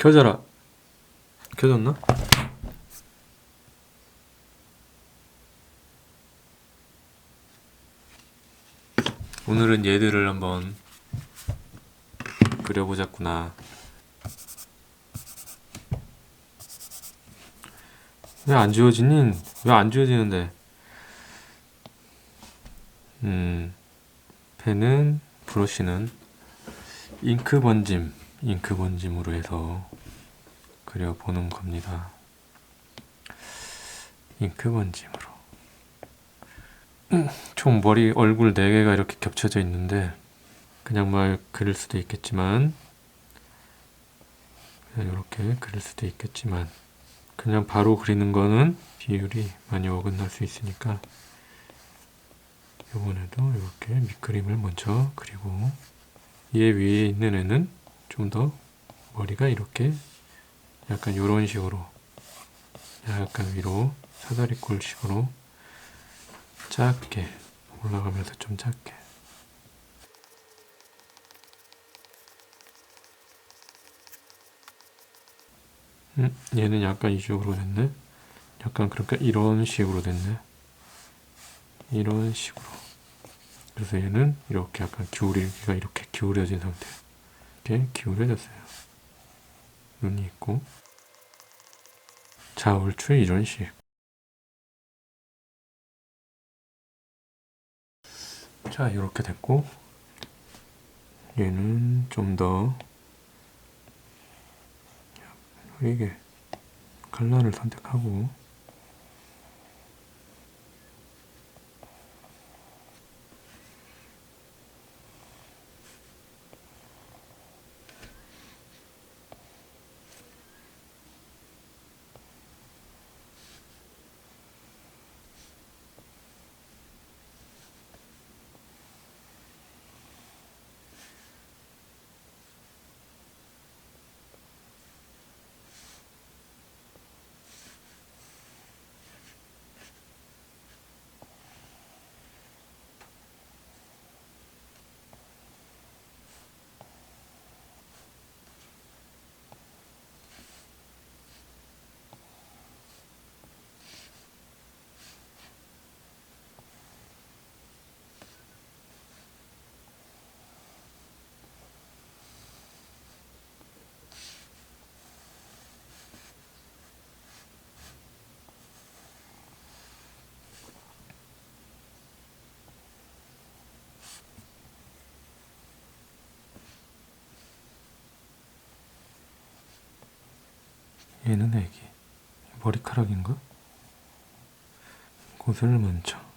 켜져라. 켜졌나? 오늘은 얘들을 한번 그려보자꾸나. 왜 안 지워지니? 왜 안 지워지는데? 음, 펜은, 브러쉬는 잉크 번짐, 잉크 번짐으로 해서 그려보는 겁니다. 잉크 번짐으로. 음, 총 머리, 얼굴 4개가 이렇게 겹쳐져 있는데, 그냥 말 그릴 수도 있겠지만, 그냥 이렇게 그릴 수도 있겠지만, 그냥 바로 그리는 거는 비율이 많이 어긋날 수 있으니까, 이번에도 이렇게 밑그림을 먼저 그리고, 얘 위에 있는 애는 좀 더 머리가 이렇게 약간 이런 식으로 약간 위로 사다리꼴 식으로 작게 올라가면서 좀 작게. 음, 얘는 약간 이쪽으로 됐네. 약간 그러니까 이런 식으로 됐네. 이런 식으로. 그래서 얘는 이렇게 약간 기울이기가 이렇게 기울여진 상태 이렇게 기울여졌어요. 눈이 있고. 자 얼추 이런 식. 자, 이렇게 됐고, 얘는 좀 더, 이게, 칼라를 선택하고, 얘는 애기. 머리카락인가? 곳을 먼저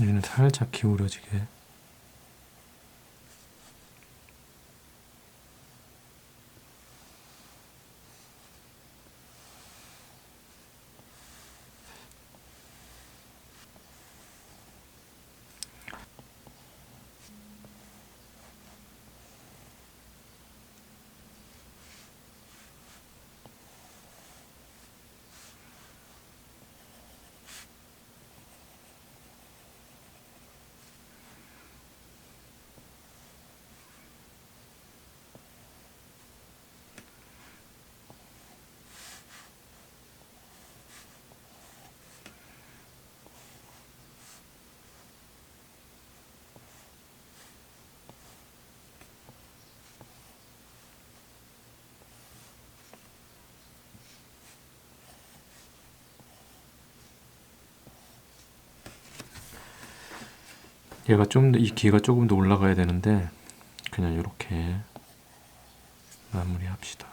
얘는 살짝 기울어지게 얘가 좀 더이 귀가 조금 더 올라가야 되는데 그냥 이렇게 마무리합시다.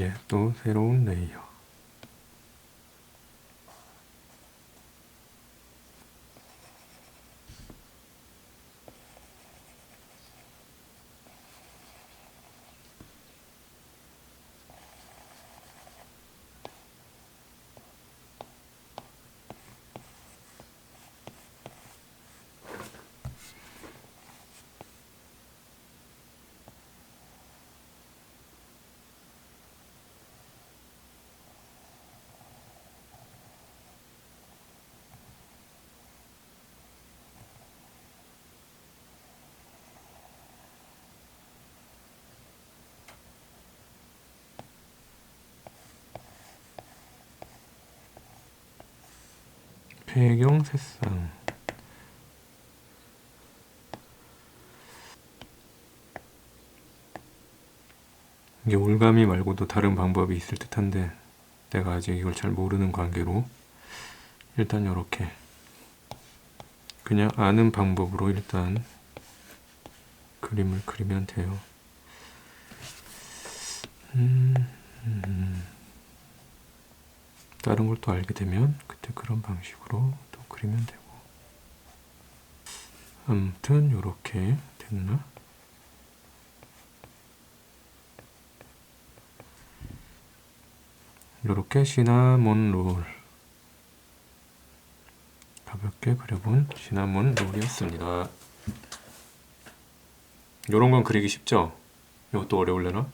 예, 또 새로운 레이어. 배경 색상. 이게 올가미 말고도 다른 방법이 있을 듯한데 내가 아직 이걸 잘 모르는 관계로 일단 이렇게 그냥 아는 방법으로 일단 그림을 그리면 돼요. 음, 음. 다른 걸 또 알게 되면 그때 그런 방식으로 또 그리면 되고 아무튼 요렇게 됐나? 요렇게 시나몬 롤 가볍게 그려본 시나몬 롤이었습니다. 요런 건 그리기 쉽죠? 이것도 어려울려나?